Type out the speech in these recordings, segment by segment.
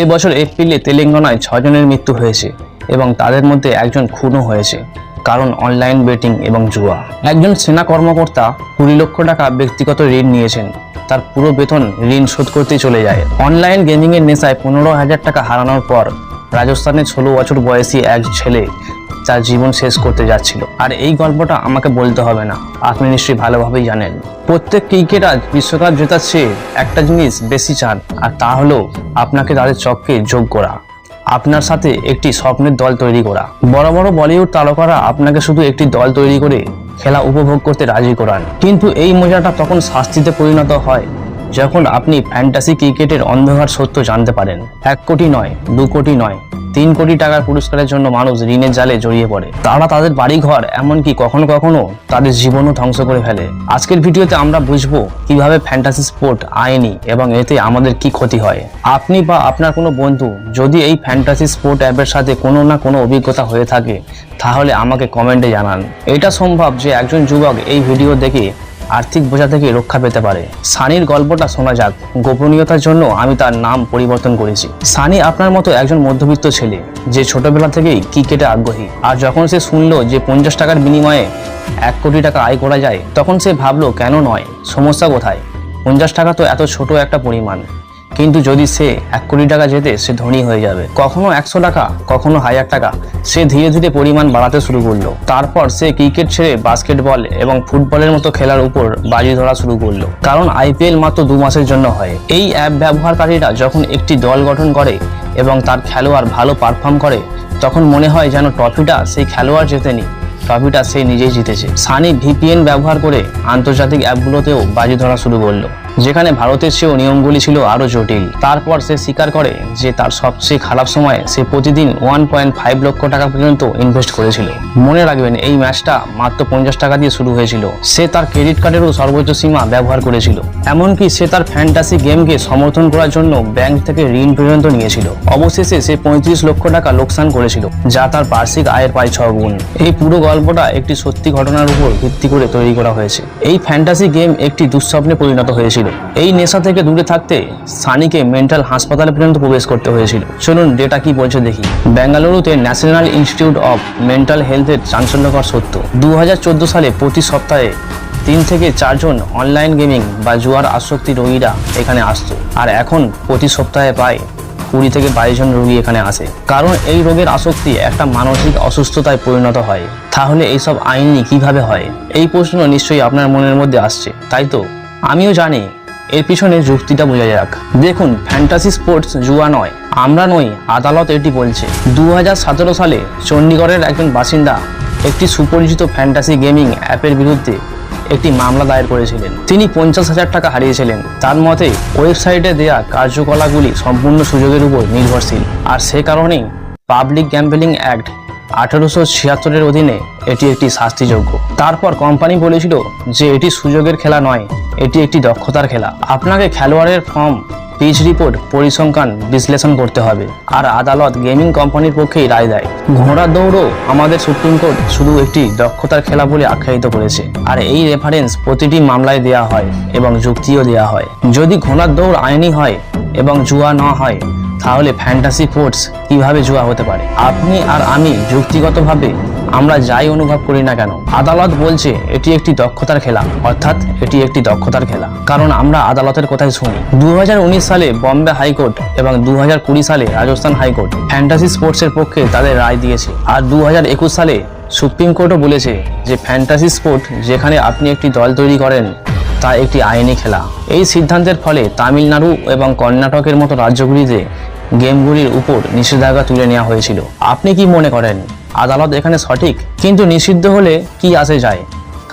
এই বছর এপ্রিলে তেলেঙ্গানায় ছজনের মৃত্যু হয়েছে এবং তাদের মধ্যে একজন খুনও হয়েছে, কারণ অনলাইন বেটিং এবং জুয়া। একজন সেনা কর্মকর্তা কুড়ি লক্ষ টাকা ব্যক্তিগত ঋণ নিয়েছেন। তার পুরো বেতন ঋণ শোধ করতে চলে যায়। অনলাইন গেমিংয়ের নেশায় পনেরো হাজার টাকা হারানোর পর রাজস্থানের ষোলো বছর বয়সী এক ছেলে তার জীবন শেষ করতে যাচ্ছিল। আর এই গল্পটা আমাকে বলতে হবে না। আপনি নিশ্চয়ই ভালোভাবেই জানেন। প্রত্যেক ক্রিকেটার বিশ্বকাপ জেতার চেয়ে একটা জিনিস বেশি চান, আর তা হলো আপনাকে তাদের চককে যোগ করা। আপনার সাথে একটি স্বপ্নের দল তৈরি করা। বড় বড় বলিউড তারকারা আপনাকে শুধু একটি দল তৈরি করে খেলা উপভোগ করতে রাজি করান। কিন্তু এই মজাটা তখন শাস্তিতে পরিণত হয়। যখন আপনি ফ্যান্টাসি ক্রিকেটের অন্ধকার সত্য জানতে পারেন, এক কোটি নয়, দু কোটি নয়, তিন কোটি টাকার পুরস্কারের জন্য মানুষ ঋণের জালে জড়িয়ে পড়ে। তারা তাদের বাড়িঘর, এমনকি কখনো কখনো তাদের জীবনও ধ্বংস করে ফেলে। আজকের ভিডিওতে আমরা বুঝব কীভাবে ফ্যান্টাসি স্পোর্ট আইনি এবং এতে আমাদের কি ক্ষতি হয়। আপনি বা আপনার কোনো বন্ধু যদি এই ফ্যান্টাসি স্পোর্ট অ্যাপের সাথে কোনো না কোনো অভিজ্ঞতা হয়ে থাকে, তাহলে আমাকে কমেন্টে জানান। এটা সম্ভব যে একজন যুবক এই ভিডিও দেখে আর্থিক বোঝা থেকে রক্ষা পেতে পারে। সানির গল্পটা শোনা যাক। গোপনীয়তার জন্য আমি তার নাম পরিবর্তন করেছি। সানি আপনার মতো একজন মধ্যবিত্ত ছেলে, যে ছোটবেলা থেকেই ক্রিকেটে আগ্রহী। আর যখন সে শুনলো যে পঞ্চাশ টাকার বিনিময়ে এক কোটি টাকা আয় করা যায়, তখন সে ভাবলো, কেন নয়? সমস্যা কোথায়? পঞ্চাশ টাকা তো এত ছোট একটা পরিমাণ। কিন্তু যদি সে এক কোটি টাকা যেতে সে ধনী হয়ে যাবে। কখনো একশো টাকা, কখনো হাজার টাকা। সে ধীরে ধীরে পরিমাণ বাড়াতে শুরু করল। তারপর সে ক্রিকেট ছেড়ে বাস্কেটবল এবং ফুটবলের মতো খেলার উপর বাজি ধরা শুরু করল। কারণ আইপিএল মাত্র দু মাসের জন্য হয়। এই অ্যাপ ব্যবহারকারীরা যখন একটি দল গঠন করে এবং তার খেলোয়াড় ভালো পারফর্ম করে, তখন মনে হয় যেন ট্রফিটা সেই খেলোয়াড় জেতেনি। ট্রফিটা সে নিজেই জিতেছে। সানি ভিপিএন ব্যবহার করে আন্তর্জাতিক অ্যাপগুলোতেও বাজি ধরা শুরু করল। যেখানে ভারতের চেয়েও নিয়মগুলি ছিল আরও জটিল। তারপর সে স্বীকার করে যে তার সবচেয়ে খারাপ সময়ে সে প্রতিদিন ওয়ান পয়েন্ট ফাইভ লক্ষ টাকা পর্যন্ত ইনভেস্ট করেছিল। মনে রাখবেন, এই ম্যাচটা মাত্র পঞ্চাশ টাকা দিয়ে শুরু হয়েছিল। সে তার ক্রেডিট কার্ডেরও সর্বোচ্চ সীমা ব্যবহার করেছিল। এমনকি সে তার ফ্যান্টাসি গেমকে সমর্থন করার জন্য ব্যাংক থেকে ঋণ পর্যন্ত নিয়েছিল। অবশেষে সে পঁয়ত্রিশ লক্ষ টাকা লোকসান করেছিল, যা তার বার্ষিক আয়ের প্রায় ছ গুণ। এই পুরো গল্পটা একটি সত্যি ঘটনার উপর ভিত্তি করে তৈরি করা হয়েছে। এই ফ্যান্টাসি গেম একটি দুঃস্বপ্নে পরিণত হয়েছিল। এই নেশা থেকে দূরে থাকতে সানিকে মেন্টাল হাসপাতালে পর্যন্ত প্রবেশ করতে হয়েছিল। চলুন ডেটা কি বলছে দেখি। বেঙ্গালুরুতে ন্যাশনাল ইনস্টিটিউট অফ মেন্টাল হেলথের চাঞ্চল্যকর সত্য। দু সালে প্রতি সপ্তাহে তিন থেকে চারজন অনলাইন গেমিং বা জুয়ার আসক্তি রোগীরা এখানে আসতো। আর এখন প্রতি সপ্তাহে প্রায় কুড়ি থেকে বাইশ জন রোগী এখানে আসে। কারণ এই রোগের আসক্তি একটা মানসিক অসুস্থতায় পরিণত হয়। তাহলে এইসব আইনি কীভাবে হয়? এই প্রশ্ন নিশ্চয়ই আপনার মনের মধ্যে আসছে। তাই তো? আমিও জানি এর পিছনে যুক্তিটা বোঝা যাক। দেখুন ফ্যান্টাসি স্পোর্টস জুয়া নয়, আমরা নই, আদালত এটি বলছে। দু হাজার সতেরো সালে চণ্ডীগড়ের একজন বাসিন্দা একটি সুপরিচিত ফ্যান্টাসি গেমিং অ্যাপের বিরুদ্ধে একটি মামলা দায়ের করেছিলেন। তিনি পঞ্চাশ হাজার টাকা হারিয়েছিলেন। তার মতে, ওয়েবসাইটে দেয়া কার্যকলাপগুলি সম্পূর্ণ সুযোগের উপর নির্ভরশীল। আর সে কারণেই পাবলিক গ্যাম্বলিং অ্যাক্ট আঠারোশো ছিয়াত্তরের অধীনে এটি একটি শাস্তিযোগ্য। তারপর কোম্পানি বলেছিল যে এটি সুযোগের খেলা নয়, এটি একটি দক্ষতার খেলা। আপনাকে খেলোয়াড়ের ফর্ম, পিচ রিপোর্ট, পরিসংখ্যান, বিশ্লেষণ করতে হবে, আর আদালত গেমিং কোম্পানির পক্ষেই রায় দেয়। ঘোড়ার দৌড়ও আমাদের সুপ্রিম কোর্ট শুধু একটি দক্ষতার খেলা বলে আখ্যায়িত করেছে, আর এই রেফারেন্স প্রতিটি মামলায় দেয়া হয় এবং যুক্তিও দেয়া হয়। যদি ঘোড়ার দৌড় আইনি হয় এবং জুয়া না হয় তাহলে ফ্যান্টাসি স্পোর্টস কীভাবে জুয়া হতে পারে? আপনি আর আমি যুক্তিগতভাবে আমরা যাই অনুভব করি না কেন? আদালত বলছে এটি একটি দক্ষতার খেলা, অর্থাৎ এটি একটি দক্ষতার খেলা। কারণ আমরা আদালতের কথাই শুনি। দু হাজার উনিশ সালে বম্বে হাইকোর্ট এবং দু হাজার কুড়ি সালে রাজস্থান হাইকোর্ট ফ্যান্টাসি স্পোর্টসের পক্ষে তাদের রায় দিয়েছে। আর দু হাজার একুশ সালে সুপ্রিম কোর্টও বলেছে যে ফ্যান্টাসি স্পোর্ট যেখানে আপনি একটি দল তৈরি করেন তা একটি আইনি খেলা। এই সিদ্ধান্তের ফলে তামিলনাড়ু এবং কর্ণাটকের মতো রাজ্যগুলিতে গেমগুলির উপর নিষেধাজ্ঞা তুলে নেওয়া হয়েছিল। আপনি কি মনে করেন, আদালত এখানে সঠিক? কিন্তু নিষিদ্ধ হলে কি আসে যায়?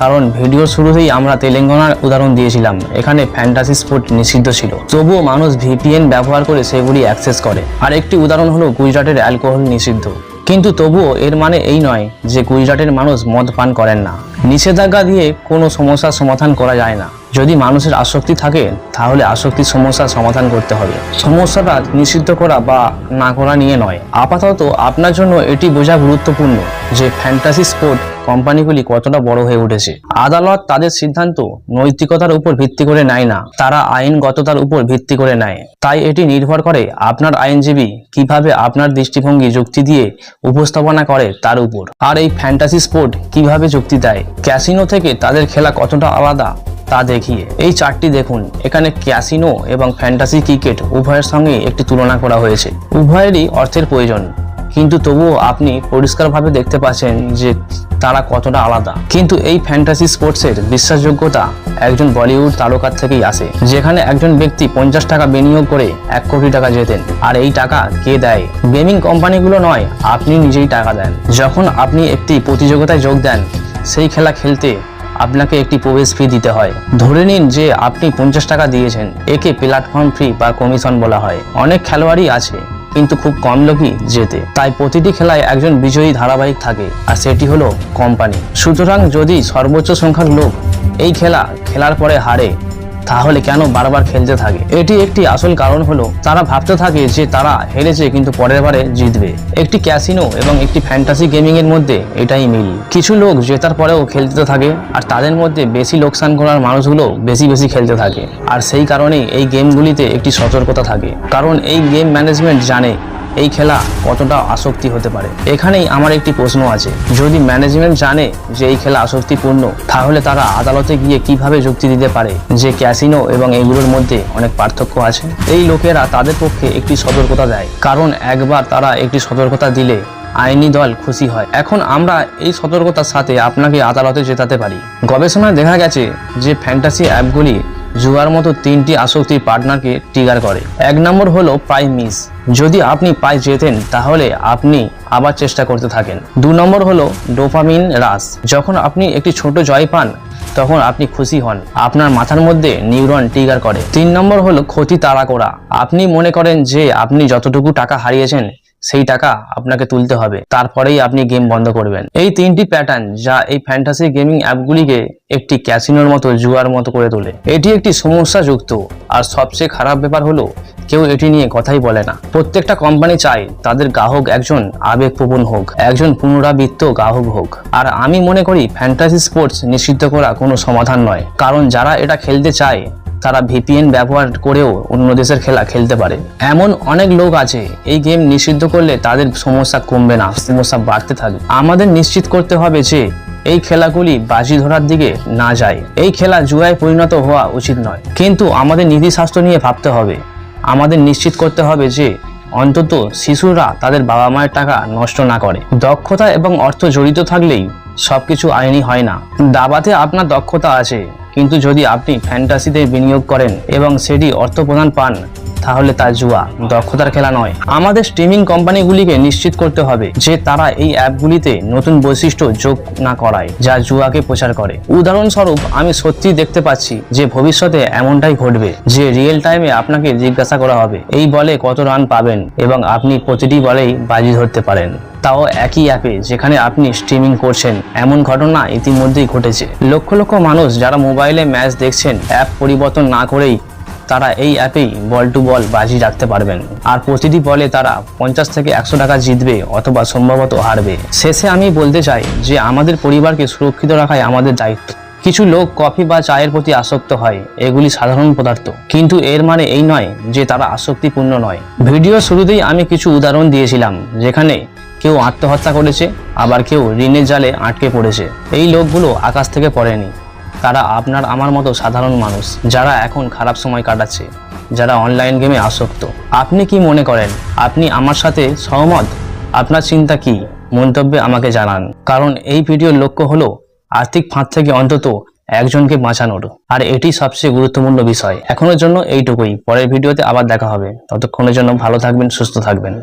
কারণ ভিডিও শুরুতেই আমরা তেলেঙ্গানার উদাহরণ দিয়েছিলাম, এখানে ফ্যান্টাসি স্পোর্ট নিষিদ্ধ ছিল। তবুও মানুষ ভিপিএন ব্যবহার করে সেগুলি অ্যাক্সেস করে। আর একটি উদাহরণ হলো গুজরাটের অ্যালকোহল নিষিদ্ধ। কিন্তু তবুও এর মানে এই নয় যে গুজরাটের মানুষ মদ পান করেন না। নিষেধাজ্ঞা দিয়ে কোনো সমস্যার সমাধান করা যায় না। যদি মানুষের আসক্তি থাকে, তাহলে আসক্তির সমস্যার সমাধান করতে হবে। সমস্যাটা নিষিদ্ধ করা বা না করা নিয়ে নয়। আপাতত আপনার জন্য এটি বোঝা গুরুত্বপূর্ণ যে ফ্যান্টাসি স্পোর্ট কোম্পানিগুলি কতটা বড় হয়ে উঠেছে। আদালত তাদের সিদ্ধান্ত নৈতিকতার উপর ভিত্তি করে নেয় না। তারা আইনগততার উপর ভিত্তি করে নেয়। তাই এটি নির্ভর করে আপনার আইনজীবী কীভাবে আপনার দৃষ্টিভঙ্গি যুক্তি দিয়ে উপস্থাপনা করে তার উপর। আর এই ফ্যান্টাসি স্পোর্ট কীভাবে যুক্তি দেয়? ক্যাসিনো থেকে তাদের খেলা কতটা আলাদা? তা দেখিয়ে। এই চারটি দেখুন। এখানে ক্যাসিনো এবং ফ্যান্টাসি ক্রিকেট উভয়ের সঙ্গে একটি তুলনা করা হয়েছে। উভয়েরই অর্থের প্রয়োজন। কিন্তু তবুও আপনি পরিষ্কারভাবে দেখতে পাচ্ছেন যে তারা কতটা আলাদা। কিন্তু এই ফ্যান্টাসি স্পোর্টসের বিশ্বাসযোগ্যতা একজন বলিউড তারকার থেকেই আসে, যেখানে একজন ব্যক্তি পঞ্চাশ টাকা বিনিয়োগ করে এক কোটি টাকা জেতেন। আর এই টাকা কে দেয়? গেমিং কোম্পানিগুলো নয়, আপনি নিজেই টাকা দেন। যখন আপনি একটি প্রতিযোগিতায় যোগ দেন, সেই খেলা খেলতে আপনাকে একটি প্রবেশ ফি দিতে হয়। ধরে নিন যে আপনি পঞ্চাশ টাকা দিয়েছেন, একে প্ল্যাটফর্ম ফি বা কমিশন বলা হয়। অনেক খেলোয়াড়ই আছে কিন্তু খুব কম লোকই জেতে তাই প্রতিটি খেলায় একজন বিজয়ী ধারাবাহিক থাকে, আর সেটি হলো কোম্পানি। সুতরাং যদি সর্বোচ্চ সংখ্যক লোক এই খেলা, খেলার পরে হারে তাহলে কেন বারবার খেলতে থাকে? এটি একটি আসল কারণ হলো, তারা ভাবতে থাকে যে তারা হেরেছে কিন্তু পরের বারে জিতবে। একটি ক্যাসিনো এবং একটি ফ্যান্টাসি গেমিং এর মধ্যে এটাই মিল। কিছু লোক জেতার পরেও খেলতে থাকে, আর তাদের মধ্যে বেশি লোকসান করার মানুষগুলো বেশি বেশি খেলতে থাকে। আর সেই কারণেই এই গেমগুলিতে একটি সতর্কতা থাকে। কারণ এই গেম ম্যানেজমেন্ট জানে এই খেলা কতটা আসক্তি হতে পারে? এখানেই আমার একটি প্রশ্ন আছে। যদি ম্যানেজমেন্ট জানে যে এই খেলা আসক্তিপূর্ণ, তাহলে তারা আদালতে গিয়ে কীভাবে যুক্তি দিতে পারে যে ক্যাসিনো এবং এগুলোর মধ্যে অনেক পার্থক্য আছে? এই লোকেরা তাদের পক্ষে একটি সতর্কতা দেয়, কারণ একবার তারা একটি সতর্কতা দিলে আইনি দল খুশি হয়। এখন আমরা এই সতর্কতার সাথে আপনাকে আদালতে জেতাতে পারি। গবেষণায় দেখা গেছে যে ফ্যান্টাসি অ্যাপগুলি জুয়ার মতো তিনটি আসক্তির পার্টনারকে ট্রিগার করে। এক নম্বর হলো প্রায় মিস যদি আপনি পাই জেতেন, তাহলে আপনি আবার চেষ্টা করতে থাকেন। দু নম্বর হলো ডোপামিন রাস যখন আপনি একটি ছোট জয় পান, তখন আপনি খুশি হন। আপনার মাথার মধ্যে নিউরন ট্রিগার করে। তিন নম্বর হলো ক্ষতি তাড়া করা আপনি মনে করেন যে আপনি যতটুকু টাকা হারিয়েছেন সেই টাকা আপনাকে তুলতে হবে। তারপরেই আপনি গেম বন্ধ করবেন। এই তিনটি প্যাটার্ন যা এই ফ্যান্টাসি গেমিং অ্যাপগুলিকে একটি ক্যাসিনোর মতো, জুয়ার মতো করে তোলে। এটি একটি সমস্যাযুক্ত। আর সবচেয়ে খারাপ ব্যাপার হলো, কেউ এটি নিয়ে কথাই বলে না। প্রত্যেকটা কোম্পানি চায় তাদের গ্রাহক একজন আবেগপ্রবণ হোক, একজন পুনরাবৃত্ত গ্রাহক হোক। আর আমি মনে করি ফ্যান্টাসি স্পোর্টস নিষিদ্ধ করা কোনো সমাধান নয়। কারণ যারা এটা খেলতে চায় তারা ভিপিএন ব্যবহার করেও অন্য দেশের খেলা খেলতে পারে। এমন অনেক লোক আছে, এই গেম নিষিদ্ধ করলে তাদের সমস্যা কমবে না, সমস্যা বাড়তে থাকবে। আমাদের নিশ্চিত করতে হবে যে, এই খেলাগুলি বাজি ধরার দিকে না যায়। এই খেলা জুয়ায় পরিণত হওয়া উচিত নয়। কিন্তু আমাদের নীতি স্বাস্থ্য নিয়ে ভাবতে হবে। আমাদের নিশ্চিত করতে হবে যে, অন্তত শিশুরা তাদের বাবা মায়ের টাকা নষ্ট না করে। দক্ষতা এবং অর্থ জড়িত থাকলেই সবকিছু আইনি হয় না। দাবাতে আপনার দক্ষতা আছে। কিন্তু যদি আপনি ফ্যান্টাসিতে বিনিয়োগ করেন এবং সেটি অর্থ প্রদান পান তাহলে তা জুয়া, দক্ষতার খেলা নয়। আমাদের স্ট্রিমিং কোম্পানিগুলিকে নিশ্চিত করতে হবে যে তারা এই অ্যাপগুলিতে নতুন বৈশিষ্ট্য যোগ না করায়, যা জুয়াকে প্রচার করে। উদাহরণস্বরূপ, আমি সত্যি দেখতে পাচ্ছি যে ভবিষ্যতে এমনটাই ঘটবে যে রিয়েল টাইমে আপনাকে জিজ্ঞাসা করা হবে, এই বলে কত রান পাবেন? এবং আপনি প্রতিটি বলেই বাজি ধরতে পারেন। তাও একই অ্যাপে যেখানে আপনি স্ট্রিমিং করছেন, এমন ঘটনা ইতিমধ্যেই ঘটেছে। লক্ষ লক্ষ মানুষ যারা মোবাইলে ম্যাচ দেখছেন অ্যাপ পরিবর্তন না করেই তারা এই অ্যাপেই বল টু বল বাজি রাখতে পারবেন। আর প্রতিটি বলে তারা পঞ্চাশ থেকে একশো টাকা জিতবে অথবা সম্ভবত হারবে। শেষে আমি বলতে চাই যে আমাদের পরিবারকে সুরক্ষিত রাখাই আমাদের দায়িত্ব। কিছু লোক কফি বা চায়ের প্রতি আসক্ত হয়, এগুলি সাধারণ পদার্থ। কিন্তু এর মানে এই নয় যে তারা আসক্তিপূর্ণ নয়। ভিডিও শুরুতেই আমি কিছু উদাহরণ দিয়েছিলাম, যেখানে কেউ আত্মহত্যা করেছে, আবার কেউ ঋণের জালে আটকে পড়েছে। এই লোকগুলো আকাশ থেকে পড়েনি। তারা আপনার, আমার মতো সাধারণ মানুষ, যারা এখন খারাপ সময় কাটাচ্ছে, যারা অনলাইন গেমে আসক্ত। আপনি কি মনে করেন, আপনি আমার সাথে সহমত? আপনার চিন্তা কি? মন্তব্যে আমাকে জানান। কারণ এই ভিডিওর লক্ষ্য হলো, আর্থিক ফাঁদ থেকে অন্তত একজনকে বাঁচানোর। আর এটি সবচেয়ে গুরুত্বপূর্ণ বিষয়। এখনের জন্য এইটুকুই। পরের ভিডিওতে আবার দেখা হবে। ততক্ষণের জন্য ভালো থাকবেন, সুস্থ থাকবেন।